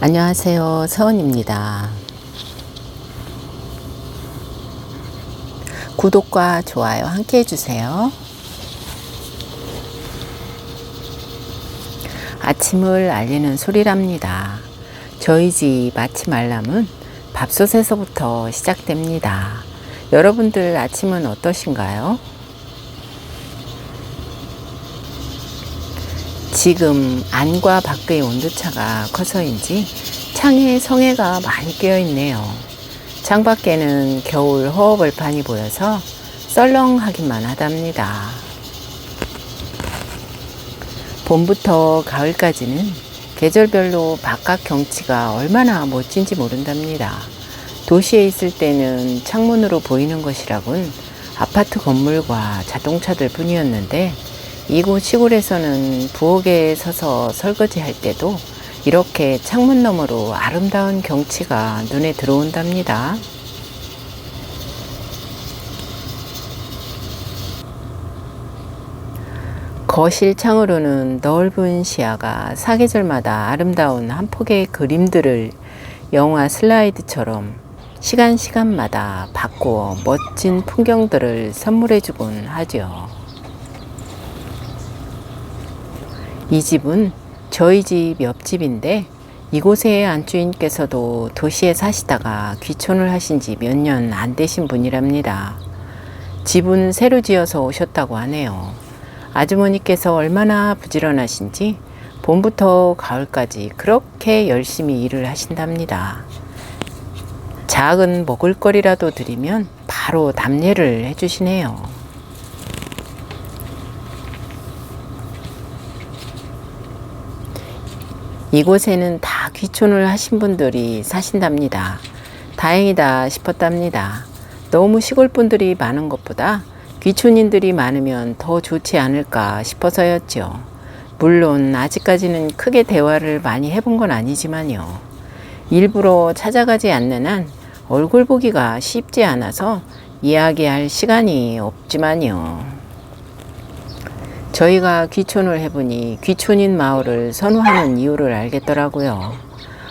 안녕하세요. 서은입니다. 구독과 좋아요 함께 해주세요. 아침을 알리는 소리랍니다. 저희 집 아침 알람은 밥솥에서부터 시작됩니다. 여러분들 아침은 어떠신가요? 지금 안과 밖의 온도차가 커서인지 창에 성해가 많이 끼어 있네요. 창 밖에는 겨울 허허벌판이 보여서 썰렁하기만 하답니다. 봄부터 가을까지는 계절별로 바깥 경치가 얼마나 멋진지 모른답니다. 도시에 있을 때는 창문으로 보이는 것이라곤 아파트 건물과 자동차들 뿐이었는데 이곳 시골에서는 부엌에 서서 설거지 할 때도 이렇게 창문 너머로 아름다운 경치가 눈에 들어온답니다. 거실 창으로는 넓은 시야가 사계절마다 아름다운 한 폭의 그림들을 영화 슬라이드처럼 시간 시간마다 바꾸어 멋진 풍경들을 선물해주곤 하죠. 이 집은 저희 집 옆집인데 이곳의 안주인께서도 도시에 사시다가 귀촌을 하신 지 몇 년 안 되신 분이랍니다. 집은 새로 지어서 오셨다고 하네요. 아주머니께서 얼마나 부지런하신지 봄부터 가을까지 그렇게 열심히 일을 하신답니다. 작은 먹을거리라도 드리면 바로 답례를 해주시네요. 이곳에는 다 귀촌을 하신 분들이 사신답니다. 다행이다 싶었답니다. 너무 시골 분들이 많은 것보다 귀촌인들이 많으면 더 좋지 않을까 싶어서였죠. 물론 아직까지는 크게 대화를 많이 해본 건 아니지만요. 일부러 찾아가지 않는 한 얼굴 보기가 쉽지 않아서 이야기할 시간이 없지만요. 저희가 귀촌을 해보니 귀촌인 마을을 선호하는 이유를 알겠더라고요.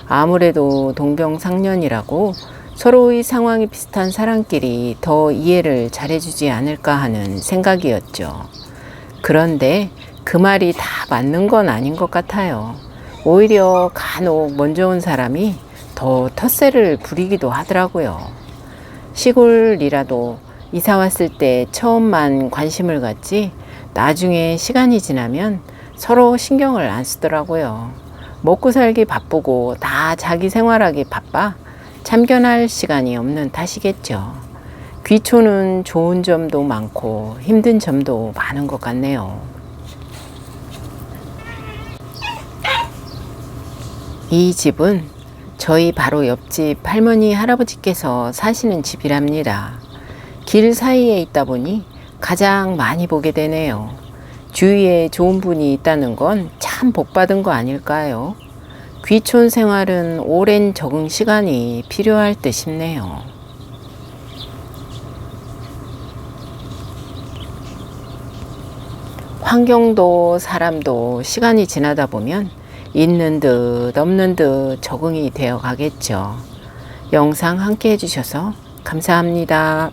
아무래도 동병상련이라고 서로의 상황이 비슷한 사람끼리 더 이해를 잘해주지 않을까 하는 생각이었죠. 그런데 그 말이 다 맞는 건 아닌 것 같아요. 오히려 간혹 먼저 온 사람이 더 텃세를 부리기도 하더라고요. 시골이라도 이사 왔을 때 처음만 관심을 갖지 나중에 시간이 지나면 서로 신경을 안 쓰더라고요. 먹고 살기 바쁘고 다 자기 생활하기 바빠 참견할 시간이 없는 탓이겠죠. 귀촌은 좋은 점도 많고 힘든 점도 많은 것 같네요. 이 집은 저희 바로 옆집 할머니 할아버지께서 사시는 집이랍니다. 길 사이에 있다 보니 가장 많이 보게 되네요. 주위에 좋은 분이 있다는 건 참 복받은 거 아닐까요? 귀촌 생활은 오랜 적응 시간이 필요할 듯 싶네요. 환경도 사람도 시간이 지나다 보면 있는 듯 없는 듯 적응이 되어 가겠죠. 영상 함께 해주셔서 감사합니다.